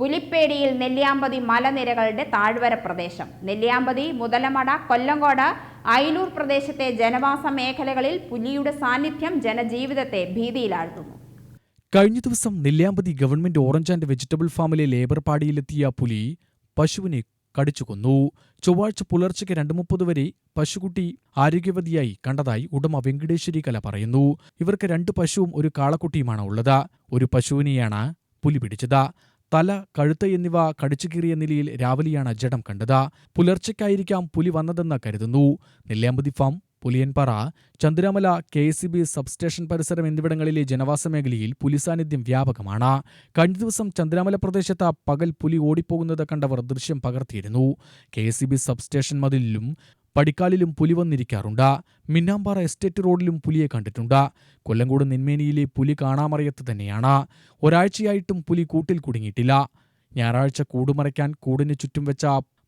പുലിപ്പേടിയിൽ നെല്ലിയാമ്പതി മലനിരകളുടെ താഴ്വര പ്രദേശം. നെല്ലിയാമ്പതി മുതലമട കൊല്ലങ്കോട് അയിലൂർ പ്രദേശത്തെ ജനവാസ മേഖലകളിൽ പുലിയുടെ സാന്നിധ്യം ജനജീവിതത്തെ ഭീതിയിലാഴ്ത്തുന്നു. കഴിഞ്ഞ ദിവസം Nelliampathy government orange and vegetable ഫാമിലെ ലേബർ പാടിയിലെത്തിയ പുലി പശുവിനെ കടിച്ചു കൊന്നു. ചൊവ്വാഴ്ച പുലർച്ചയ്ക്ക് രണ്ട് മുപ്പത് വരെ പശുക്കുട്ടി ആരോഗ്യവതിയായി കണ്ടതായി ഉടമ വെങ്കടേശ്വരി കല പറയുന്നു. ഇവർക്ക് രണ്ട് പശുവും ഒരു കാളക്കുട്ടിയുമാണ് ഉള്ളത്. ഒരു പശുവിനെയാണ് പുലി പിടിച്ചത്. തല കഴുത്ത് എന്നിവ കടിച്ചുകീറിയ നിലയിൽ രാവിലെയാണ് ജഡം കണ്ടത്. പുലർച്ചയ്ക്കായിരിക്കാം പുലി വന്നതെന്ന് കരുതുന്നു. Nelliampathy farm Puliyanpara Chandramala K S B substation പരിസരം എന്നിവിടങ്ങളിലെ ജനവാസ മേഖലയിൽ പുലി സാന്നിധ്യം വ്യാപകമാണ്. കഴിഞ്ഞ ദിവസം ചന്ദ്രമല പ്രദേശത്ത് പകൽ പുലി ഓടിപ്പോകുന്നത് കണ്ടവർ ദൃശ്യം പകർത്തിയിരുന്നു. കെ എസ് ബി സബ്സ്റ്റേഷൻ മതിലിലും പടിക്കാലിലും പുലി വന്നിരിക്കാറുണ്ട്. മിന്നാമ്പാറ എസ്റ്റേറ്റ് റോഡിലും പുലിയെ കണ്ടിട്ടുണ്ട്. കൊല്ലങ്കോട് നെന്മേനിയിലെ പുലി കാണാമറിയത്ത് തന്നെയാണ്. ഒരാഴ്ചയായിട്ടും പുലി കൂട്ടിൽ കുടുങ്ങിയിട്ടില്ല. ഞായറാഴ്ച കൂടുമറയ്ക്കാൻ കൂടിന് ചുറ്റും വെച്ച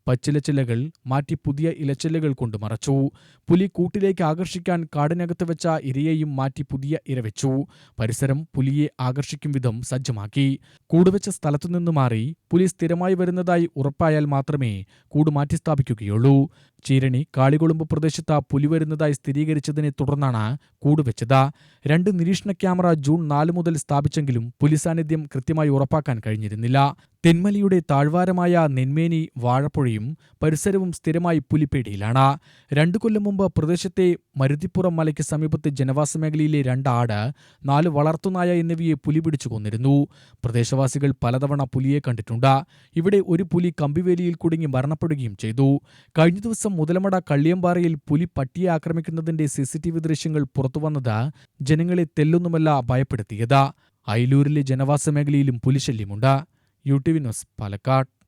പച്ചിലച്ചില്ലകൾ മാറ്റി പുതിയ ഇലച്ചില്ലകൾ കൊണ്ട് മറച്ചു. പുലി കൂട്ടിലേക്ക് ആകർഷിക്കാൻ കാടിനകത്ത് വെച്ച ഇരയെയും മാറ്റി പുതിയ ഇര വെച്ചു. പരിസരം പുലിയെ ആകർഷിക്കും വിധം സജ്ജമാക്കി. കൂടുവെച്ച സ്ഥലത്തുനിന്ന് മാറി പുലി സ്ഥിരമായി വരുന്നതായി ഉറപ്പായാൽ മാത്രമേ കൂട് മാറ്റി സ്ഥാപിക്കുകയുള്ളൂ ചീരണി കാളികൊളുമ്പ് പ്രദേശത്ത് പുലി വരുന്നതായി സ്ഥിരീകരിച്ചതിനെ തുടർന്നാണ് കൂടുവെച്ചത് രണ്ട് നിരീക്ഷണ ക്യാമറ ജൂൺ നാല് മുതൽ സ്ഥാപിച്ചെങ്കിലും പുലി സാന്നിധ്യം കൃത്യമായി ഉറപ്പാക്കാൻ കഴിഞ്ഞിരുന്നില്ല. തെന്മലയുടെ താഴ്വാരമായ നെന്മേനി വാഴപ്പുഴയും പരിസരവും സ്ഥിരമായി പുലിപ്പേടിയിലാണ്. രണ്ടു കൊല്ലം മുമ്പ് പ്രദേശത്തെ മരുതിപ്പുറം മലയ്ക്ക് സമീപത്തെ ജനവാസ മേഖലയിലെ രണ്ട് ആട് നാല് വളർത്തുനായ എന്നിവയെ പുലി പിടിച്ചു കൊന്നിരുന്നു. പ്രദേശവാസികൾ പലതവണ പുലിയെ കണ്ടിട്ടുണ്ട്. ഇവിടെ ഒരു പുലി കമ്പിവേലിയിൽ കുടുങ്ങി മരണപ്പെടുകയും ചെയ്തു. കഴിഞ്ഞ ദിവസം മുതലമട കള്ളിയമ്പാറയിൽ പുലി പട്ടിയെ ആക്രമിക്കുന്നതിന്റെ സിസിടിവി ദൃശ്യങ്ങൾ പുറത്തുവന്നത് ജനങ്ങളെ തെല്ലൊന്നുമല്ല ഭയപ്പെടുത്തിയത്. അയലൂരിലെ ജനവാസ മേഖലയിലും പുലിശല്യമുണ്ട്. U T V news Palakkad.